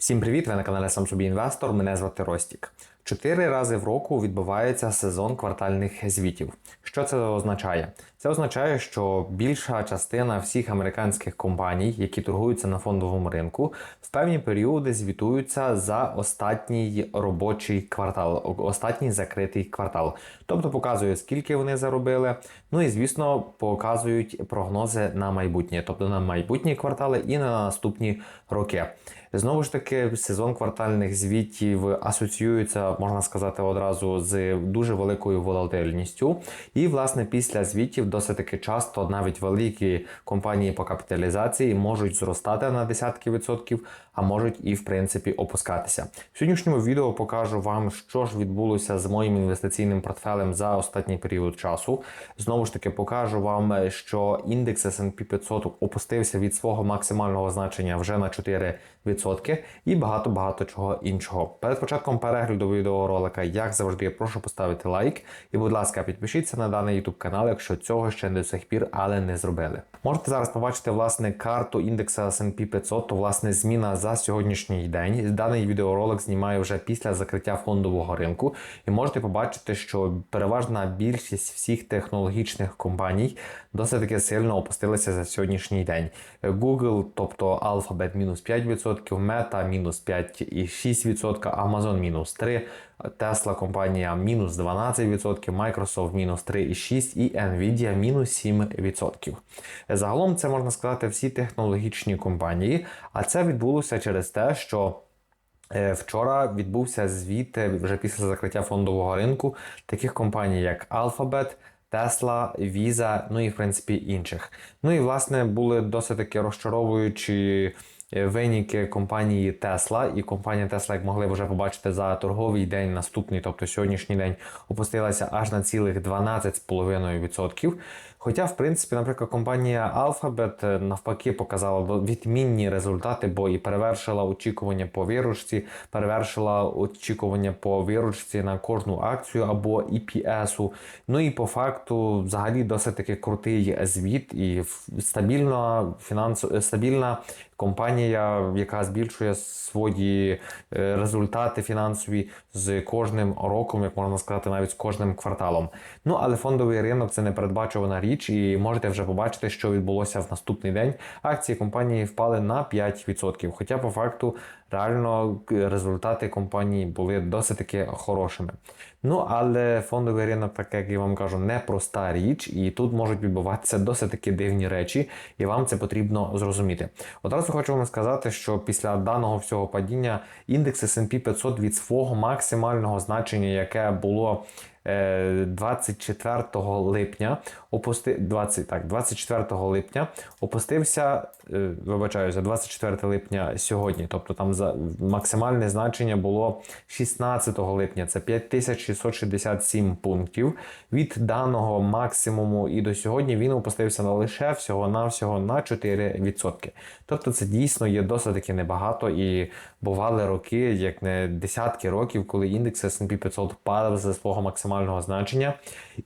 Всім привіт! Ви на каналі Сам Собі Інвестор. Мене звати Ростік. Чотири рази в року відбувається сезон квартальних звітів. Що це означає? Це означає, що більша частина всіх американських компаній, які торгуються на фондовому ринку, в певні періоди звітуються за останній робочий квартал, останній закритий квартал. Тобто показують, скільки вони заробили. Ну і звісно, показують прогнози на майбутнє, тобто на майбутні квартали і на наступні роки. Знову ж таки, сезон квартальних звітів асоціюється, можна сказати, одразу з дуже великою волатильністю. І, власне, після звітів досить таки часто навіть великі компанії по капіталізації можуть зростати на десятки відсотків, а можуть і в принципі опускатися. В сьогоднішньому відео покажу вам, що ж відбулося з моїм інвестиційним портфелем за останній період часу. Знову ж таки, покажу вам, що індекс S&P 500 опустився від свого максимального значення вже на 4% і багато-багато чого іншого. Перед початком перегляду відеоролика, як завжди, прошу поставити лайк і, будь ласка, підпишіться на даний YouTube канал, якщо цього ще не до сих пір, але не зробили. Можете зараз побачити власне карту індекса S&P 500, то власне зміна за сьогоднішній день. Даний відеоролик знімаю вже після закриття фондового ринку, і можете побачити, що переважна більшість всіх технологічних компаній досить таки сильно опустилися за сьогоднішній день. Google, тобто Alphabet мінус 5%, Meta мінус 5,6%, Amazon мінус 3%, Tesla компанія мінус 12%, Microsoft мінус 3,6% і Nvidia мінус 7%. Загалом це можна сказати всі технологічні компанії, а це відбулося через те, що. Вчора відбувся звіт вже після закриття фондового ринку таких компаній, як Alphabet, Tesla, Visa, ну і в принципі інших. Ну і власне були досить таки розчаровуючі виніки компанії Tesla. І компанія Tesla, як могли вже побачити за торговий день наступний, тобто сьогоднішній день, опустилася аж на цілих 12,5%. Хоча, в принципі, наприклад, компанія Alphabet навпаки показала відмінні результати, бо і перевершила очікування по виручці, перевершила очікування по виручці на кожну акцію або EPS. Ну і по факту, взагалі, досить таки крутий звіт і стабільна фінансова стабільна компанія, яка збільшує свої результати фінансові з кожним роком, як можна сказати, навіть з кожним кварталом. Ну але фондовий ринок це не передбачувана річ, і можете вже побачити, що відбулося в наступний день. Акції компанії впали на 5%. Хоча по факту реально результати компанії були досить таки хорошими. Ну але фондовий ринок, так як я вам кажу, не проста річ, і тут можуть відбуватися досить таки дивні речі, і вам це потрібно зрозуміти. Одразу хочу вам сказати, що після даного всього падіння індекс S&P 500 від свого максимального значення, яке було 24 липня опусти 20, так, 24 липня опустився, вибачаюся, 24 липня сьогодні. Тобто там за максимальне значення було 16 липня. Це 5667 пунктів. Від даного максимуму і до сьогодні він опустився на лише всього-навсього на 4%. Тобто це дійсно є досить таки небагато і бували роки, як не десятки років, коли індекс S&P 500 падав за свого максимального значення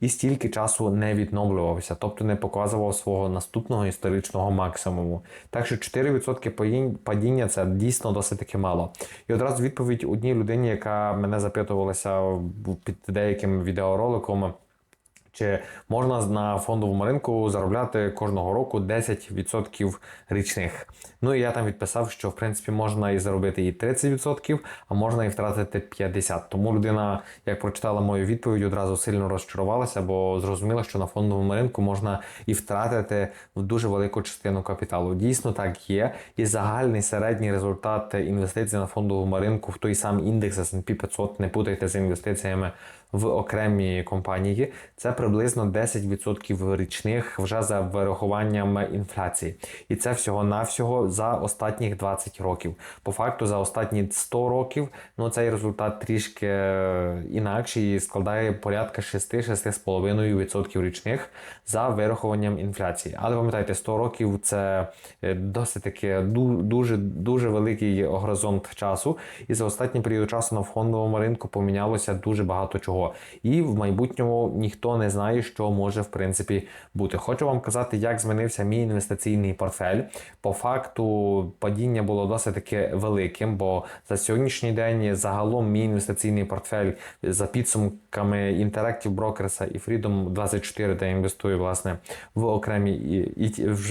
і стільки часу не відновлювався, тобто не показував свого наступного історичного максимуму. Так що 4% падіння це дійсно досить таки мало. І одразу відповідь одній людині, яка мене запитувалася під деяким відеороликом. Чи можна на фондовому ринку заробляти кожного року 10% річних? Ну і я там відписав, що в принципі можна і заробити і 30%, а можна і втратити 50%. Тому людина, як прочитала мою відповідь, одразу сильно розчарувалася, бо зрозуміла, що на фондовому ринку можна і втратити дуже велику частину капіталу. Дійсно так є. І загальний середній результат інвестицій на фондовому ринку в той самий індекс S&P 500, не путайте з інвестиціями в окремі компанії. Це приблизно 10% річних вже за вирахуванням інфляції. І це всього-навсього за останніх 20 років. По факту, за останні 100 років ну цей результат трішки інакший і складає порядка 6-6,5% річних за вирахуванням інфляції. Але пам'ятайте, 100 років це досить таки дуже дуже великий горизонт часу. І за останній період часу на фондовому ринку помінялося дуже багато чого. І в майбутньому ніхто не знає, що може в принципі бути. Хочу вам казати, як змінився мій інвестиційний портфель. По факту падіння було досить таки великим, бо за сьогоднішній день загалом мій інвестиційний портфель за підсумками Interactive Brokers і Freedom 24, де я інвестую власне в окремі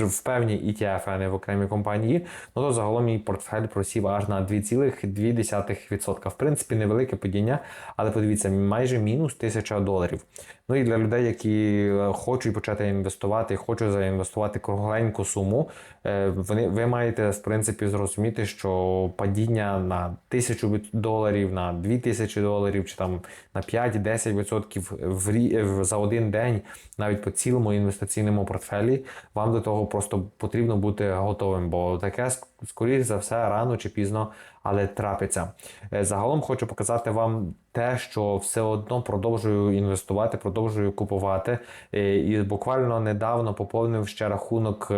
в певні ETF, а не в окремі компанії. Ну то загалом мій портфель просів аж на 2,2%. В принципі, невелике падіння, але подивіться, майже мінус 1000 доларів. Ну і для людей, які е, хочуть почати інвестувати, хочуть заінвестувати кругленьку суму, е, вони ви маєте в принципі зрозуміти, що падіння на 1000 доларів, на 2000 доларів чи там на 5-10% в рі- за один день, навіть по цілому інвестиційному портфелі, вам до того просто потрібно бути готовим, бо таке ск- скоріш за все рано чи пізно, але трапиться. Е, Загалом хочу показати вам те, що все одно продовжую інвестувати, продовжую купувати. Е, І буквально недавно поповнив ще рахунок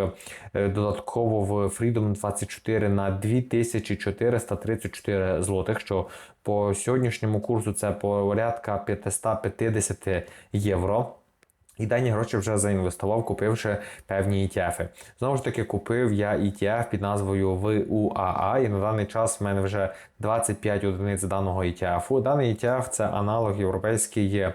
е, додатково в Freedom 24 на 2434 злотих, що по сьогоднішньому курсу це порядка 550 євро. І дані гроші вже заінвестував, купивши певні ETF. Знову ж таки, купив я ETF під назвою VUAA, і на даний час в мене вже 25 одиниць даного ETF. Даний ETF це аналог європейський е,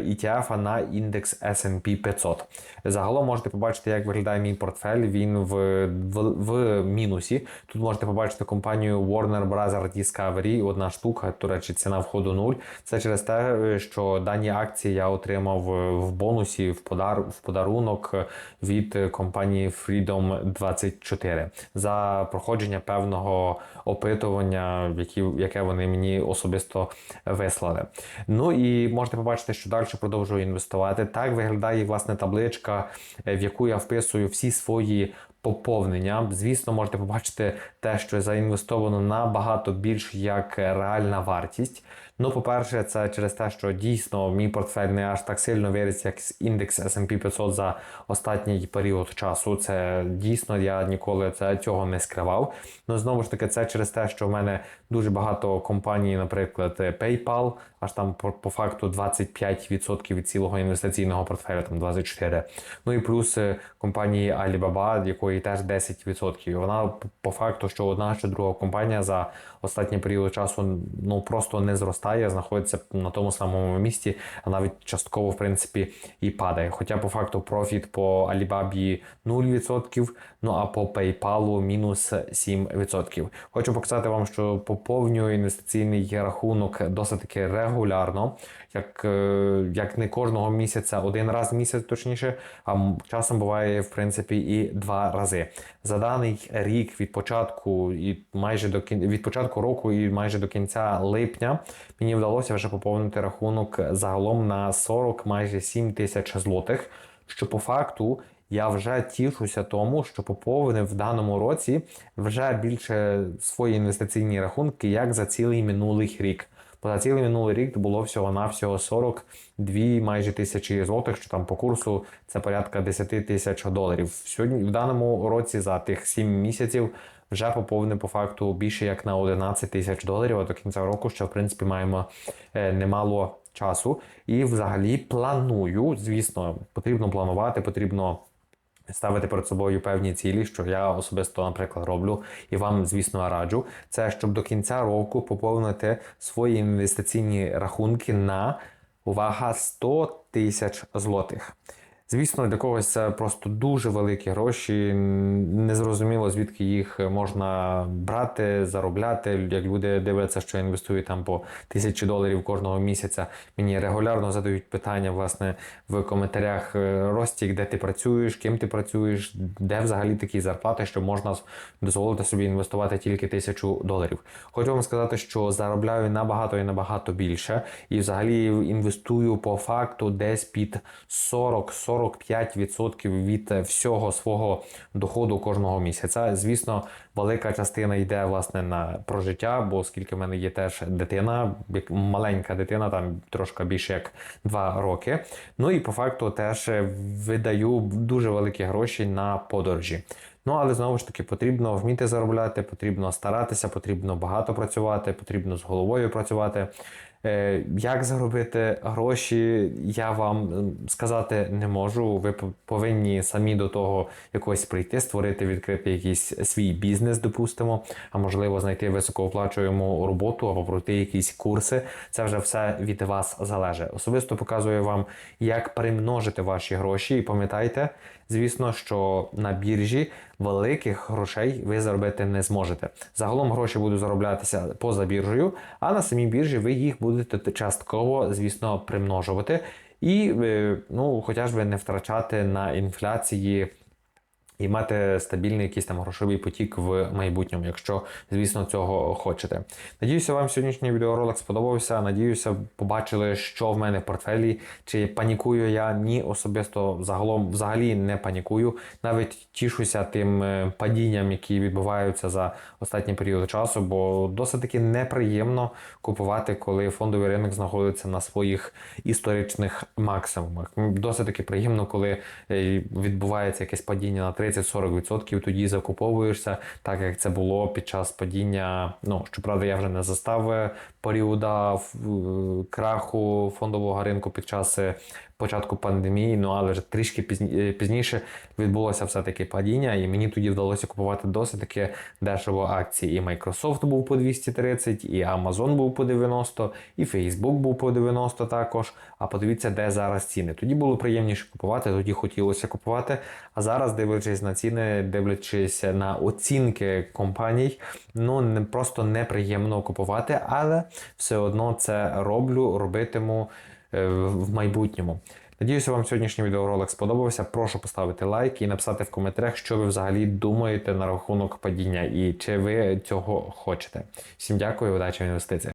ETF на індекс S&P 500. Загалом можете побачити, як виглядає мій портфель. Він в, в, в мінусі. Тут можете побачити компанію Warner Bros. Discovery, одна штука, до речі, ціна входу 0. Це через те, що дані акції я отримав в бонусі в подар в подарунок від компанії Freedom 24 за проходження певного опитування, які, яке вони мені особисто вислали. Ну і можете побачити, що далі продовжую інвестувати. Так виглядає власне табличка, в яку я вписую всі свої. Поповнення, звісно, можете побачити те, що заінвестовано набагато більш як реальна вартість. Ну, по-перше, це через те, що дійсно мій портфель не аж так сильно виріс, як індекс S&P 500 за останній період часу. Це дійсно я ніколи це цього не скривав. Ну знову ж таки, це через те, що в мене дуже багато компаній, наприклад, PayPal, аж там по, по факту 25% від цілого інвестиційного портфеля, там 24%. Ну і плюс е, компанії Alibaba, якої теж 10%. Вона по факту, що одна чи друга компанія за останній період часу ну просто не зростає, знаходиться на тому самому місці, а навіть частково, в принципі, і падає. Хоча по факту профіт по Alibaba 0%, ну а по PayPal мінус 7%. Хочу показати вам, що поповнюю інвестиційний рахунок досить таки регулярно, як, е, як не кожного місяця, один раз в місяць точніше, а часом буває в принципі і два рази. За даний рік від початку і майже до кін... від початку року і майже до кінця липня мені вдалося вже поповнити рахунок загалом на 40 майже 7 тисяч злотих, що по факту. Я вже тішуся тому, що поповнив в даному році вже більше свої інвестиційні рахунки, як за цілий минулий рік. За цілий минулий рік було всього-навсього 42 майже тисячі злотих, що там по курсу це порядка 10 тисяч доларів. Сьогодні в даному році за тих 7 місяців вже поповнив по факту більше як на 11 тисяч доларів. А до кінця року ще в принципі маємо е, немало часу. І взагалі планую, звісно, потрібно планувати, потрібно ставити перед собою певні цілі, що я особисто, наприклад, роблю, і вам, звісно, раджу. Це щоб до кінця року поповнити свої інвестиційні рахунки на увага 100 тисяч злотих. Звісно, для когось це просто дуже великі гроші. Незрозуміло, звідки їх можна брати, заробляти. Як люди дивляться, що я інвестую там по тисячі доларів кожного місяця. Мені регулярно задають питання власне в коментарях е, Ростік, де ти працюєш, ким ти працюєш, де взагалі такі зарплати, що можна дозволити собі інвестувати тільки тисячу доларів. Хочу вам сказати, що заробляю набагато і набагато більше, і взагалі інвестую по факту десь під 40-45% від всього свого доходу кожного місяця. Звісно, велика частина йде власне на прожиття, бо оскільки в мене є теж дитина, маленька дитина, там трошки більше як 2 роки. Ну і по факту теж видаю дуже великі гроші на подорожі. Ну, але знову ж таки потрібно вміти заробляти, потрібно старатися, потрібно багато працювати, потрібно з головою працювати. Е, Як заробити гроші, я вам сказати не можу. Ви повинні самі до того якось прийти, створити, відкрити якийсь свій бізнес, допустимо, а можливо знайти високооплачуємо роботу або пройти якісь курси. Це вже все від вас залежить. Особисто показую вам, як примножити ваші гроші. І пам'ятайте, звісно, що на біржі великих грошей ви заробити не зможете. Загалом гроші будуть зароблятися поза біржею, а на самій біржі ви їх будете частково, звісно, примножувати. І е, ну, хоча ви не втрачати на інфляції і мати стабільний якийсь там грошовий потік в майбутньому, якщо, звісно, цього хочете. Надіюся, вам сьогоднішній відеоролик сподобався. Надіюся, побачили, що в мене в портфелі. Чи панікую я? Ні, особисто загалом взагалі не панікую. Навіть тішуся тим е, падінням, які відбуваються за останній період часу, бо досить таки неприємно купувати, коли фондовий ринок знаходиться на своїх історичних максимумах. Досить таки приємно, коли е, відбувається якесь падіння на 30-40%, тоді закуповуєшся, так як це було під час падіння. Ну щоправда, я вже не застав періода е, краху фондового ринку під час е, початку пандемії, ну але вже трішки пізні- е, пізніше відбулося все-таки падіння, і мені тоді вдалося купувати досить таки дешево акції. І Microsoft був по 230, і Amazon був по 90, і Facebook був по 90 також. А подивіться, де зараз ціни. Тоді було приємніше купувати, тоді хотілося купувати. А зараз, дивлячись на ціни, дивлячись на оцінки компаній, ну не просто неприємно купувати, але все одно це роблю, робитиму в майбутньому. Надіюся, вам сьогоднішній відеоролик сподобався. Прошу поставити лайк і написати в коментарях, що ви взагалі думаєте на рахунок падіння і чи ви цього хочете. Всім дякую, удачі в інвестиціях.